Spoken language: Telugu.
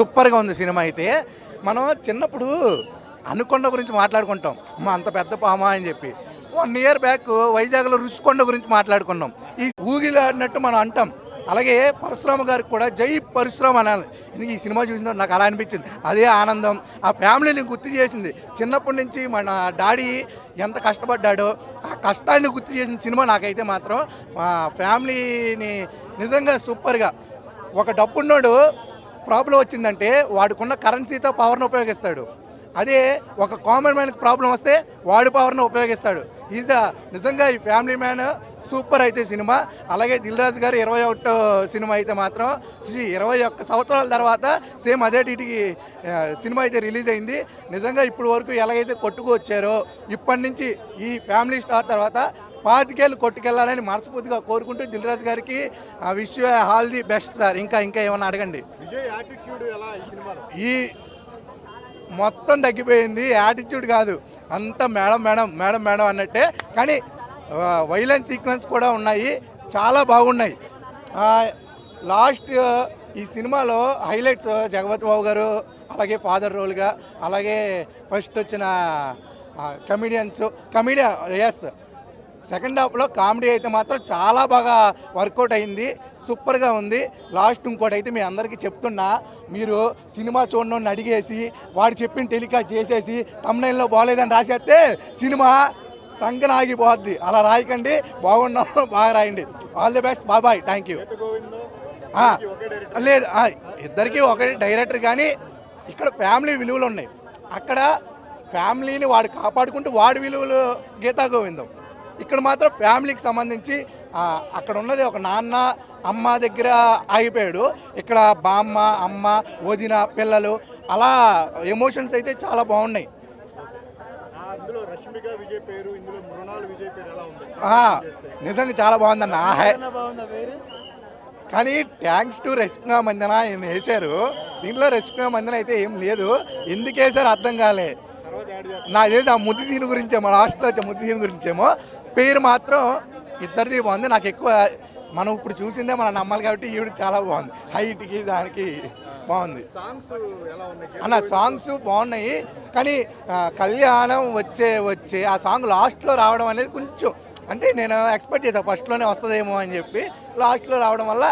సూపర్గా ఉంది సినిమా అయితే. మనం చిన్నప్పుడు అనుకొండ గురించి మాట్లాడుకుంటాం. మా అంత పెద్ద పామా అని చెప్పి. వన్ ఇయర్ బ్యాక్ వైజాగ్లో రుచికొండ గురించి మాట్లాడుకున్నాం. ఈ ఊగిలాడినట్టు మనం అంటాం. అలాగే పరశురామ గారికి కూడా జై పరశురామ అనాలి. ఈ సినిమా చూసిన నాకు అలా అనిపించింది. అదే ఆనందం. ఆ ఫ్యామిలీని గుర్తు చేసింది. చిన్నప్పటి నుంచి మన డాడీ ఎంత కష్టపడ్డాడో ఆ కష్టాన్ని గుర్తు చేసిన సినిమా నాకైతే మాత్రం మా ఫ్యామిలీని నిజంగా సూపర్గా. ఒక డబ్బున్నోడు ప్రాబ్లం వచ్చిందంటే వాడుకున్న కరెన్సీతో పవర్ను ఉపయోగిస్తాడు. అదే ఒక కామన్ మ్యాన్కి ప్రాబ్లం వస్తే వాడి పవర్ను ఉపయోగిస్తాడు. ఈజ్ ద నిజంగా ఈ ఫ్యామిలీ మ్యాన్ సూపర్ అయితే సినిమా. అలాగే దిల్ రాజు గారు ఇరవై ఒకటో సినిమా అయితే మాత్రం ఇరవై ఒక్క సంవత్సరాల తర్వాత సేమ్ అదే టీటీకి సినిమా అయితే రిలీజ్ అయింది. నిజంగా ఇప్పుడు వరకు ఎలాగైతే కొట్టుకు వచ్చారో ఇప్పటి నుంచి ఈ ఫ్యామిలీ స్టార్ తర్వాత పాతికేళ్ళు కొట్టుకెళ్ళాలని మనస్ఫూర్తిగా కోరుకుంటూ దిల్ రాజు గారికి wish all the best sir ఇంకా ఇంకా ఏమన్నా అడగండి? ఈ మొత్తం తగ్గిపోయింది. యాటిట్యూడ్ కాదు. అంతా మేడం మేడం మేడం మేడం అన్నట్టే. కానీ వైలెన్స్ సీక్వెన్స్ కూడా ఉన్నాయి. చాలా బాగున్నాయి. లాస్ట్ ఈ సినిమాలో హైలైట్స్ జగపతి బాబు గారు అలాగే ఫాదర్ రోల్గా అలాగే ఫస్ట్ వచ్చిన కమిడియన్స్ కమిడియన్ ఎస్ సెకండ్ హాఫ్లో కామెడీ అయితే మాత్రం చాలా బాగా వర్కౌట్ అయింది సూపర్గా ఉంది. లాస్ట్ ఇంకోటి అయితే మీ అందరికీ చెప్తున్నా మీరు సినిమా చూడడం అడిగేసి వాడు చెప్పిన టెలికాస్ట్ చేసేసి తమ్నైల్లో బాగోలేదని రాసేస్తే సినిమా సంకన ఆగిపోద్ది. అలా రాయకండి బాగున్నాం బాగా రాయండి. ఆల్ ది బెస్ట్ బాబాయ్ థ్యాంక్ యూ లేదు ఇద్దరికి ఒకటి డైరెక్టర్ కానీ ఇక్కడ ఫ్యామిలీ విలువలు ఉన్నాయి. అక్కడ ఫ్యామిలీని వాడు కాపాడుకుంటూ వాడి విలువలు గీతా గోవిందం. ఇక్కడ మాత్రం ఫ్యామిలీకి సంబంధించి అక్కడ ఉన్నది ఒక నాన్న అమ్మ దగ్గర ఆగిపోయాడు. ఇక్కడ బామ్మ అమ్మ వదిన పిల్లలు అలా ఎమోషన్స్ అయితే చాలా బాగున్నాయి. రష్మిక నిజంగా చాలా బాగుందన్న. కానీ థ్యాంక్స్ టు రెస్పిగా మందన ఆయన వేశారు. దీంట్లో రెస్పిగా మందన అయితే ఏం లేదు. ఎందుకు వేశారు అర్థం కాలే. నాకు తెలిసి ఆ ముద్దు సీన్ గురించేమో లాస్ట్లో వచ్చే ముద్దు సీన్ గురించేమో. పేరు మాత్రం ఇద్దరిది బాగుంది. నాకు ఎక్కువ మనం ఇప్పుడు చూసిందే మనం నమ్మాలి కాబట్టి ఈవిడ చాలా బాగుంది. హైట్కి దానికి బాగుంది. సాంగ్స్ ఎలా ఉన్నాయి? అన్న సాంగ్స్ బాగున్నాయి. కానీ కళ్యాణం వచ్చే వచ్చే ఆ సాంగ్ లాస్ట్లో రావడం అనేది కొంచెం అంటే నేను ఎక్స్పెక్ట్ చేశాను ఫస్ట్లోనే వస్తుందేమో అని చెప్పి. లాస్ట్లో రావడం వల్ల